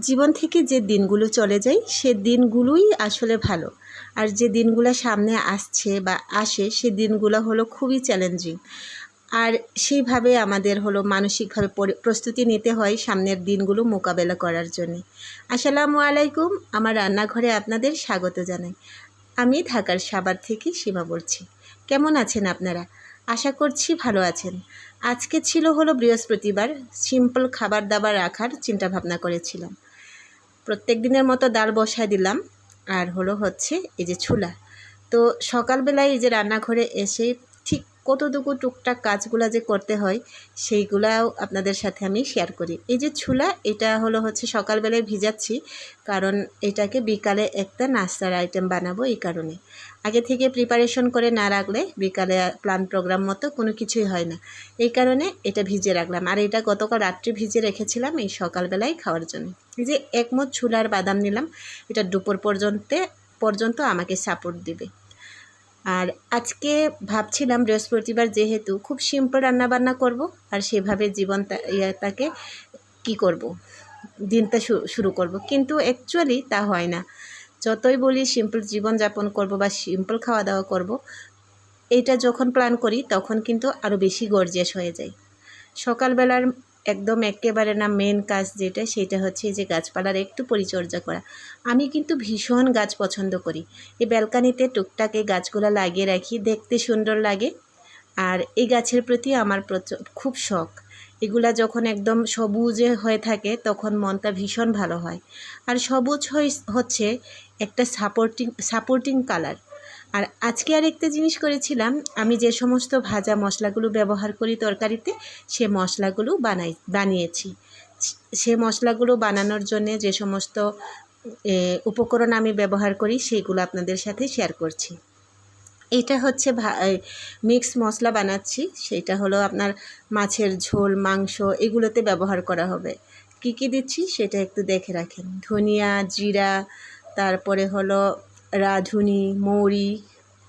জীবন থেকে যে দিনগুলো চলে যায়, সে দিনগুলোই আসলে ভালো। আর যে দিনগুলো সামনে আসছে বা আসে, সে দিনগুলো হলো খুবই চ্যালেঞ্জিং আর সেইভাবে আমাদের হলো মানসিকভাবে পরি- প্রস্তুতি নিতে হয় সামনের দিনগুলো মোকাবেলা করার জন্য। আসসালামু আলাইকুম, আমার রান্নাঘরে আপনাদের স্বাগত জানাই। আমি ঢাকার সাভার থেকে সীমা বলছি। কেমন আছেন আপনারা? আশা করছি ভালো আছেন। আজকে ছিল হলো বৃহস্পতিবার, সিম্পল খাবার দাবার রাখার চিন্তাভাবনা করেছিলাম। প্রত্যেক দিনের মতো ডাল বসায় দিলাম। আর হলো হচ্ছে এই যে ছুলা তো সকালবেলায় এই যে রান্নাঘরে এসে কতটুকু টুকটাক কাজগুলো যে করতে হয়, সেইগুলাও আপনাদের সাথে আমি শেয়ার করি। এই যে ছুলা, এটা হলো হচ্ছে সকালবেলায় ভিজাচ্ছি, কারণ এটাকে বিকালে একটা নাস্তার আইটেম বানাবো এই কারণে। আগে থেকে প্রিপারেশন করে না রাখলে বিকালে প্ল্যান প্রোগ্রাম মতো কোনো কিছুই হয় না। এই কারণে এটা ভিজে রাখলাম। আর এটা গতকাল রাত্রে ভিজে রেখেছিলাম এই সকালবেলায় খাওয়ার জন্য। এই যে একমত ছুলার বাদাম নিলাম, এটা দুপুর পর্যন্ত পর্যন্ত আমাকে সাপোর্ট দিবে। আর আজকে ভাবছিলাম বৃহস্পতিবার যেহেতু খুব সিম্পল রান্নাবান্না করব, আর সেভাবে জীবন তা- ইয়াটাকে কি করব, দিনটা শুরু করব। কিন্তু অ্যাকচুয়ালি তা হয় না। যতই বলি সিম্পল জীবনযাপন করব বা সিম্পল খাওয়া দাওয়া করব, এইটা যখন প্ল্যান করি তখন কিন্তু আরও বেশি গর্জিয়াস হয়ে যায়। সকালবেলার একদম একেবারে না মেন কাজ যেটা, সেটা হচ্ছে যে গাছপালার একটু পরিচর্যা করা। আমি কিন্তু ভীষণ গাছ পছন্দ করি। এই ব্যালকানিতে টুকটাক গাছগুলো লাগিয়ে রাখি, দেখতে সুন্দর লাগে। আর এই গাছের প্রতি আমার খুব শখ। এগুলা যখন একদম সবুজে হয়ে থাকে, তখন মনটা ভীষণ ভালো হয়। আর সবুজ হচ্ছে একটা সাপোর্টিং সাপোর্টিং কালার আর আজকে আরেকটা জিনিস করেছিলাম, আমি যে সমস্ত ভাজা মশলাগুলো ব্যবহার করি তরকারিতে, সে মশলাগুলো বানাই, বানিয়েছি। সে মশলাগুলো বানানোর জন্যে যে সমস্ত উপকরণ আমি ব্যবহার করি, সেগুলো আপনাদের সাথে শেয়ার করছি। এটা হচ্ছে মিক্স মশলা বানাচ্ছি, সেটা হলো আপনার মাছের ঝোল, মাংস, এগুলোতে ব্যবহার করা হবে। কি কি দিচ্ছি সেটা একটু দেখে রাখেন। ধনিয়া, জিরা, তারপরে হলো রাঁধুনি, মৌরি,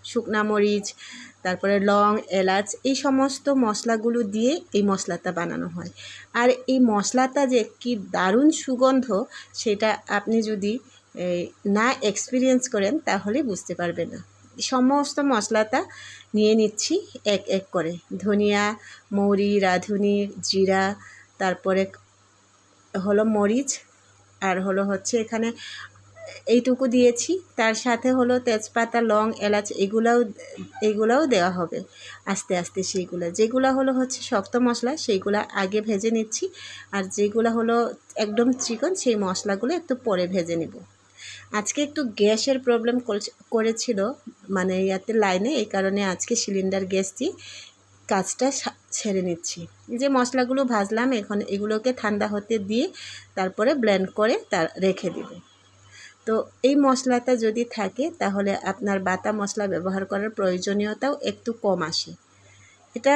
শুকনা মরিচ, তারপরে লং, এলাচ এই সমস্ত মশলাগুলো দিয়ে এই মশলাটা বানানো হয়। আর এই মশলাটা যে কি দারুণ সুগন্ধ, সেটা আপনি যদি না এক্সপিরিয়েন্স করেন, তাহলে বুঝতে পারবেন না। সমস্ত মশলাটা নিয়ে নিচ্ছি এক এক করে। ধনিয়া, মৌরি, রাঁধুনি, জিরা, তারপরে হলো মরিচ, আর হলো হচ্ছে এখানে এইটুকু দিয়েছি। তার সাথে হলো তেজপাতা, লং, এলাচ এগুলাও এগুলাও দেওয়া হবে আস্তে আস্তে সেইগুলো। যেগুলো হলো হচ্ছে শক্ত মশলা, সেইগুলো আগে ভেজে নিচ্ছি। আর যেগুলো হলো একদম চিকন, সেই মশলাগুলো একটু পরে ভেজে নিব। আজকে একটু গ্যাসের প্রবলেম করেছিল মানে ইয়াতে লাইনে, এই কারণে আজকে সিলিন্ডার গ্যাস দিয়ে কাজটা ছেড়ে নিচ্ছি। যে মশলাগুলো ভাজলাম, এখন এগুলোকে ঠান্ডা হতে দিয়ে তারপরে ব্লেন্ড করে তার, রেখে দেবে। তো এই মশলাটা যদি থাকে, তাহলে আপনার বাটা মশলা ব্যবহার করার প্রয়োজনীয়তাও একটু কম আসে। এটা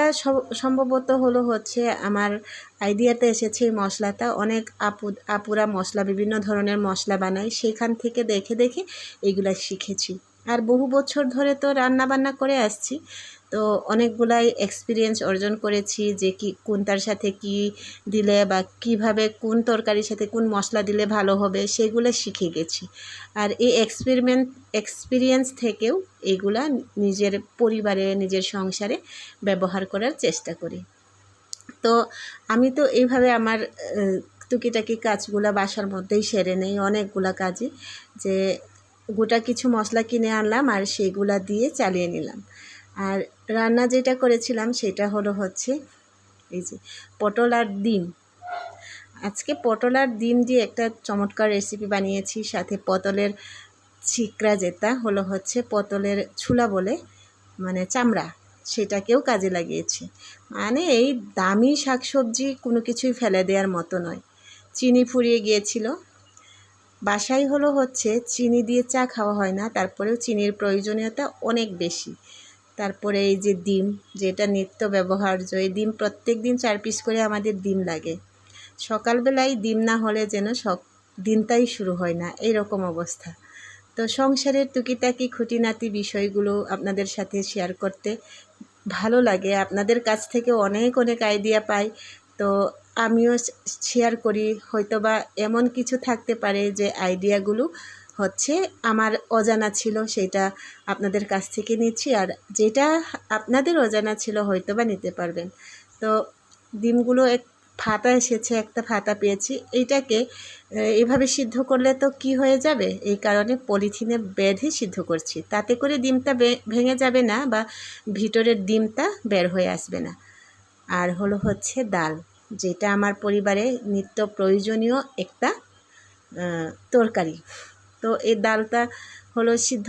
সম্ভবত হলো হচ্ছে আমার আইডিয়াতে এসেছে এই মশলাটা। অনেক আপু, আপুরা মশলা, বিভিন্ন ধরনের মশলা বানায়। সেখান থেকে দেখে দেখে এগুলা শিখেছি। আর বহু বছর ধরে তো রান্না বান্না করে আসছি। তো অনেকগুলাই এক্সপিরিয়েন্স অর্জন করেছি যে কি কোনটার সাথে কি দিলে বা কীভাবে কোন তরকারির সাথে কোন মশলা দিলে ভালো হবে সেগুলো শিখে গেছি। আর এই এক্সপেরিমেন্ট এক্সপিরিয়েন্স থেকেও এগুলা নিজের পরিবারে, নিজের সংসারে ব্যবহার করার চেষ্টা করি। তো আমি তো এইভাবে আমার টুকিটাকি কাজগুলা বাসার মধ্যেই সেরে নেই অনেকগুলা কাজই যে গোটা কিছু মশলা কিনে আনলাম আর সেগুলা দিয়ে চালিয়ে নিলাম। আর রান্না যেটা করেছিলাম সেটা হলো হচ্ছে এই যে পটল আর ডিম। আজকে পটল আর ডিম দিয়ে একটা চমৎকার রেসিপি বানিয়েছি, সাথে পটলের ছিকরা যেটা হলো হচ্ছে পটলের ছুলা বলে মানে চামড়া, সেটাকেও কাজে লাগিয়েছি। মানে এই দামি শাকসবজি কোনো কিছুই ফেলে দেওয়ার মতো নয়। চিনি ফুরিয়ে গিয়েছিল। বাসায় হলো হচ্ছে চিনি দিয়ে চা খাওয়া হয় না, তারপরেও চিনির প্রয়োজনীয়তা অনেক বেশি। তারপরে এই যে ডিম যেটা নিত্য ব্যবহার্য এই ডিম প্রত্যেক দিন চার পিস করে আমাদের ডিম লাগে। সকালবেলায় ডিম না হলে যেন সব দিনটাই শুরু হয় না, এইরকম অবস্থা। তো সংসারের টুকিটাকি খুঁটিনাটি বিষয়গুলো আপনাদের সাথে শেয়ার করতে ভালো লাগে। আপনাদের কাছ থেকে অনেক অনেক আইডিয়া পাই। তো আমিও শেয়ার করি। হয়তোবা এমন কিছু থাকতে পারে যে আইডিয়াগুলো হচ্ছে আমার অজানা ছিল, সেটা আপনাদের কাছ থেকে নিচ্ছি। আর যেটা আপনাদের অজানা ছিল হয়তো বা নিতে পারবেন। তো ডিমগুলো এক ফাতা এসেছে, একটা ফাতা পেয়েছি। এইটাকে এভাবে সিদ্ধ করলে তো কি হয়ে যাবে? এই কারণে পলিথিনে বেঁধে সিদ্ধ করছি। তাতে করে ডিমটা ভেঙে যাবে না বা ভিতরের ডিমটা বের হয়ে আসবে না। আর হলো হচ্ছে ডাল, যেটা আমার পরিবারে নিত্য প্রয়োজনীয় একটা তরকারি। তো এই ডালটা হলো সিদ্ধ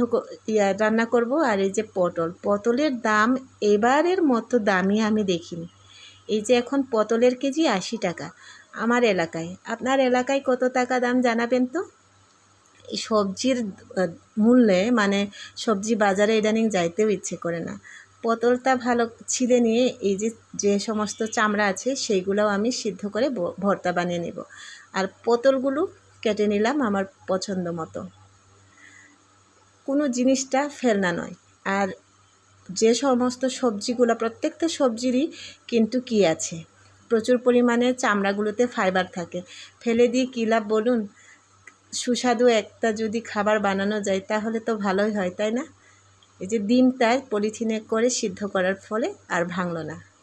রান্না করব। আর এই যে পটল, পটলের দাম এবারের মতো দামই আমি দেখিনি। এই যে এখন পটলের কেজি আশি টাকা আমার এলাকায়। আপনার এলাকায় কত টাকা দাম জানাবেন তো? সবজির মূল্যে মানে সবজি বাজারে ইদানিং যাইতেও ইচ্ছে করে না। পটলটা ভালো ছিঁড়ে নিয়ে এই যে যে সমস্ত চামড়া আছে, সেইগুলোও আমি সিদ্ধ করে ভর্তা বানিয়ে নেব। আর পটলগুলো কেটে নিলাম আমার পছন্দ মতো। কোনো জিনিসটা ফেলনা নয়। আর যে সমস্ত সবজিগুলো, প্রত্যেকটা সবজিরই কিন্তু কি আছে? প্রচুর পরিমাণে চামড়াগুলোতে ফাইবার থাকে। ফেলে দিয়ে কী লাভ বলুন? সুস্বাদু একটা যদি খাবার বানানো যায়, তাহলে তো ভালোই হয়, তাই না? এই যে ডিমটা পলিথিনে করে সিদ্ধ করার ফলে আর ভাঙলো না।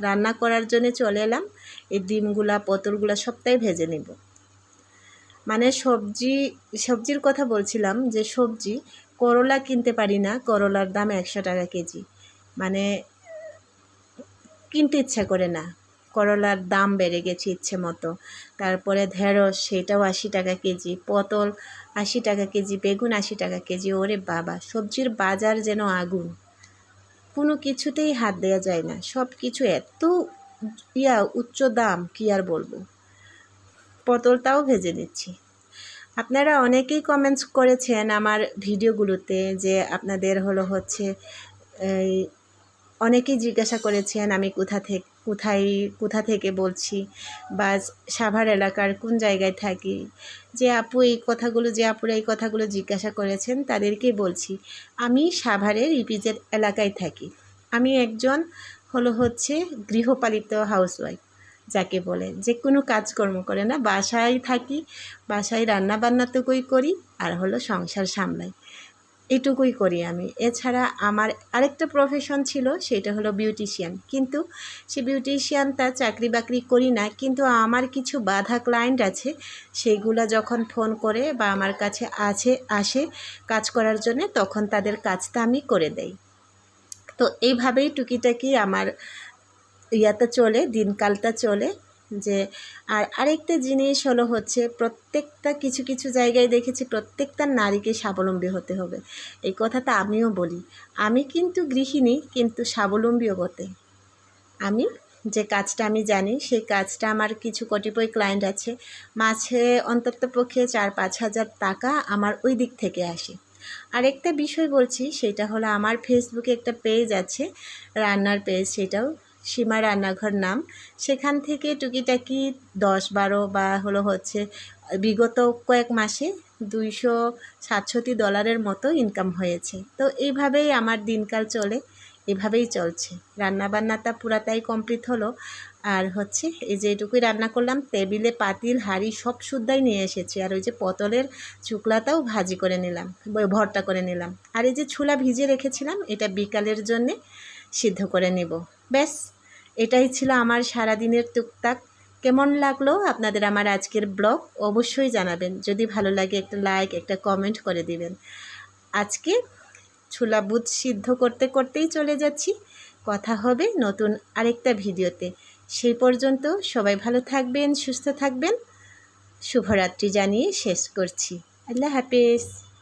রান্না করার জন্য চলে এলাম। এই ডিমগুলা, পটলগুলা সবটাই ভেজে নেব। মানে সবজি, সবজির কথা বলছিলাম যে সবজি, করলা কিনতে পারি না, করলার দাম একশো টাকা কেজি। মানে কিনতে ইচ্ছা করে না। করলার দাম বেড়ে গেছে ইচ্ছে মতো। তারপরে ঢেঁড়স, সেটাও আশি টাকা কেজি। পটল আশি টাকা কেজি, বেগুন আশি টাকা কেজি। ওরে বাবা, সবজির বাজার যেন আগুন। কোনো কিছুতেই হাত দেওয়া যায় না। সব কিছু এত ইয়া, উচ্চ দাম, কি আর বলব? পটলটাও ভেজে নিচ্ছি। আপনারা অনেকেই কমেন্টস করেছেন আমার ভিডিওগুলোতে যে আপনাদের হলো হচ্ছে অনেকেই জিজ্ঞাসা করেছেন আমি কোথা থেকে কোথায়, কোথা থেকে বলছি? বা সাভার এলাকার কোন জায়গায় থাকি? যে আপু এই কথাগুলো, যে আপুরা এই কথাগুলো জিজ্ঞাসা করেছেন, তাদেরকে বলছি, আমি সাভারের ইপিজেড এলাকায় থাকি। আমি একজন হলো হচ্ছে গৃহপালিত হাউসওয়াইফ, যাকে বলে। যে কোনো কাজকর্ম করে না, বাসায় থাকি, বাসায় রান্না বান্নাটুকুই করি, আর হলো সংসার সামলাই। এটুকুই করি আমি। এছাড়া আমার আরেকটা প্রফেশন ছিল, সেটা হলো বিউটিশিয়ান কিন্তু সে বিউটিশিয়ানটা চাকরি বাকরি করি না, কিন্তু আমার কিছু বাধা ক্লায়েন্ট আছে সেইগুলা যখন ফোন করে বা আমার কাছে আছে, আসে কাজ করার জন্য, তখন তাদের কাজটা আমি করে দেই। তো এইভাবেই টুকিটাকি আমার ইয়াটা চলে, দিনকালটা চলে। যে, আর আরেকটা জিনিস হলো হচ্ছে প্রত্যেকটা কিছু কিছু জায়গায় দেখেছি প্রত্যেকটা নারীকে স্বাবলম্বী হতে হবে। এই কথাটা আমিও বলি। আমি কিন্তু গৃহিণী, কিন্তু স্বাবলম্বীও বটে। আমি যে কাজটা আমি জানি, সেই কাজটা আমার কিছু কতিপয় ক্লায়েন্ট আছে। মাঝে অন্তত পক্ষে চার, পাঁচ হাজার টাকা আমার ওই দিক থেকে আসে। আরেকটা বিষয় বলছি, সেটা হলো আমার ফেসবুকে একটা পেজ আছে, রান্নার পেজ সেটাও সীমা রান্নাঘর নাম। সেখান থেকে টুকিটাকি দশ বারো বা হলো হচ্ছে বিগত কয়েক মাসে দুইশো সাতষট্টি ডলারের মতো ইনকাম হয়েছে। তো এইভাবেই আমার দিনকাল চলে, এভাবেই চলছে। রান্নাবান্নাটা পুরাটাই কমপ্লিট হলো। আর হচ্ছে এই যে এটুকুই রান্না করলাম, টেবিলে পাতিল, হাঁড়ি সব সুদ্ধাই নিয়ে এসেছি। আর ওই যে পটলের চুকলাটাও ভাজি করে নিলাম ভর্তা করে নিলাম। আর এই যে ছুলা ভিজে রেখেছিলাম, এটা বিকালের জন্যে সিদ্ধ করে নেব। ব্যাস। এটাই ছিল আমার সারাদিনের টুকটাক। কেমন লাগল আপনাদের আমার আজকের ব্লগ? অবশ্যই জানাবেন। যদি ভালো লাগে একটা লাইক, একটা কমেন্ট করে দিবেন। আজকে ছোলা বুট সিদ্ধ করতে করতেই চলে যাচ্ছি। কথা হবে নতুন আরেকটা ভিডিওতে। সেই পর্যন্ত সবাই ভালো থাকবেন, সুস্থ থাকবেন। শুভরাত্রি জানিয়ে শেষ করছি। আল্লাহ হাফেজ।